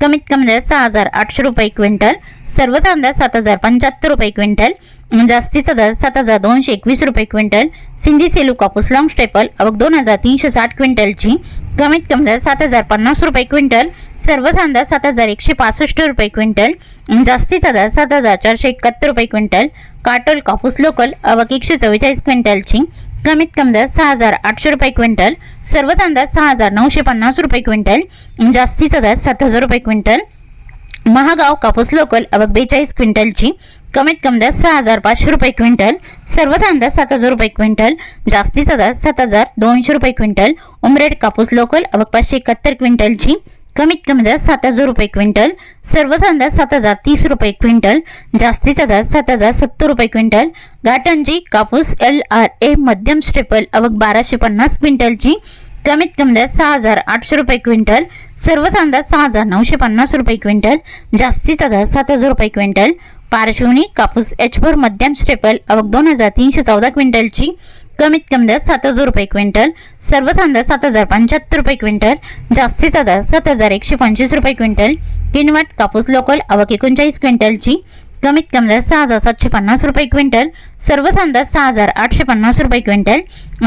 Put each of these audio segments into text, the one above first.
कमीत कमी दर सहा हजार आठशे रुपये क्विंटल सर्वसाधारण दर सात हजार पंच्याहत्तर रुपये क्विंटल म्हणजे जास्तीचा दर सात हजार दोनशे एकवीस रुपये क्विंटल सिंधी सेलू कापूस लॉंग स्टेपल अवघ दोन हजार तीनशे साठ क्विंटलची कमीत कमी दर सात हजार पन्नास रुपये क्विंटल सर्व दर सात हजार एकशे पासष्ट रुपये क्विंटल जास्तीचा दर सात हजार चारशे एकाहत्तर रुपये क्विंटल काटोल कापूस लोकल अवक एकशे चव्वेचाळीस क्विंटलची कमीत कमी दर सहा हजार आठशे रुपये क्विंटल सर्व दर सहा हजार नऊशे पन्नास रुपये क्विंटल जास्तीचा दर सात हजार रुपये क्विंटल. महागाव कापूस लोकल अवघ बेचाळीस क्विंटलची. कमीत कमी दर सहा हजार पाचशे रुपये क्विंटल. सर्वसाधारण दर सात हजार रुपये क्विंटल. जास्तीचा दर सात हजार दोनशे रुपये क्विंटल. उमरेड कापूस लोकल अवघ पाचशे एकाहत्तर क्विंटलची. कमीत कमी दर सात हजार रुपये क्विंटल. सर्वसाधारण दर सात हजार तीस रुपये क्विंटल. जास्तीचा दर सात हजार सत्तर रुपये क्विंटल. घाटंजी कापूस एल आर ए मध्यम स्टेपल अवघ बाराशे पन्नास क्विंटलची. कमीत कमी दर सहा हजार आठशे रुपये क्विंटल सर्वच अंदाज सहा हजार नऊशे पन्नास रुपये क्विंटल जास्तीचा दर सात हजार रुपये क्विंटल पार्श्वनी कापूस एच फोर मध्यम स्टेपल अवक दोन हजार तीनशे चौदा क्विंटलची कमीत कमी दर सात हजार रुपये क्विंटल सर्वच अंदाज सात हजार पंच्याहत्तर रुपये क्विंटल जास्तीचा दर सात हजार एकशे पंचवीस रुपये क्विंटल किनवट कापूस लोकल अवक एकोणचाळीस क्विंटलची कमीत कमी दर सहा हजार सातशे पन्नास रुपये क्विंटल सर्वच अंदाज सहा हजार आठशे पन्नास रुपये क्विंटल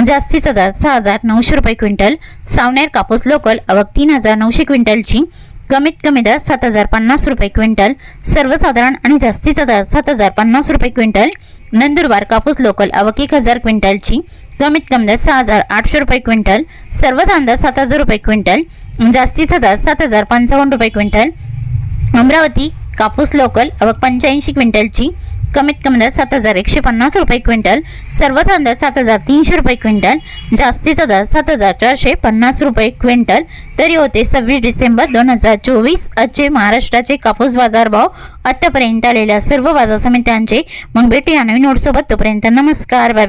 जास्तीचा दर सहा हजार नऊशे रुपये क्विंटल सावनेर कापूस लोकल अवक तीन हजार नऊशे क्विंटलची कमीत कमी दर सात हजार पन्नास रुपये क्विंटल सर्वसाधारण आणि जास्तीचा दर सात हजार पन्नास रुपये क्विंटल नंदुरबार कापूस लोकल अवक एक हजार क्विंटलची कमीत कमी दर सहा हजार आठशे रुपये क्विंटल सर्वसाधारण दर सात हजार रुपये क्विंटल जास्तीचा दर सात हजार पंचावन्न रुपये क्विंटल अमरावती कापूस लोकल अवक पंच्याऐंशी क्विंटलची. कमीत कमी दर सात हजार एकशे पन्नास रुपये क्विंटल. सर्वसाधारण दर सात हजार तीनशे रुपये क्विंटल. जास्तीचा दर सात हजार चारशे पन्नास रुपये क्विंटल. तरी होते सव्वीस डिसेंबर दोन हजार चोवीस आजचे महाराष्ट्राचे कापूस बाजारभाव आतापर्यंत आलेल्या सर्व बाजार समित्यांचे. मग भेटूया नवीन नोटसोबत तोपर्यंत नमस्कार. बाय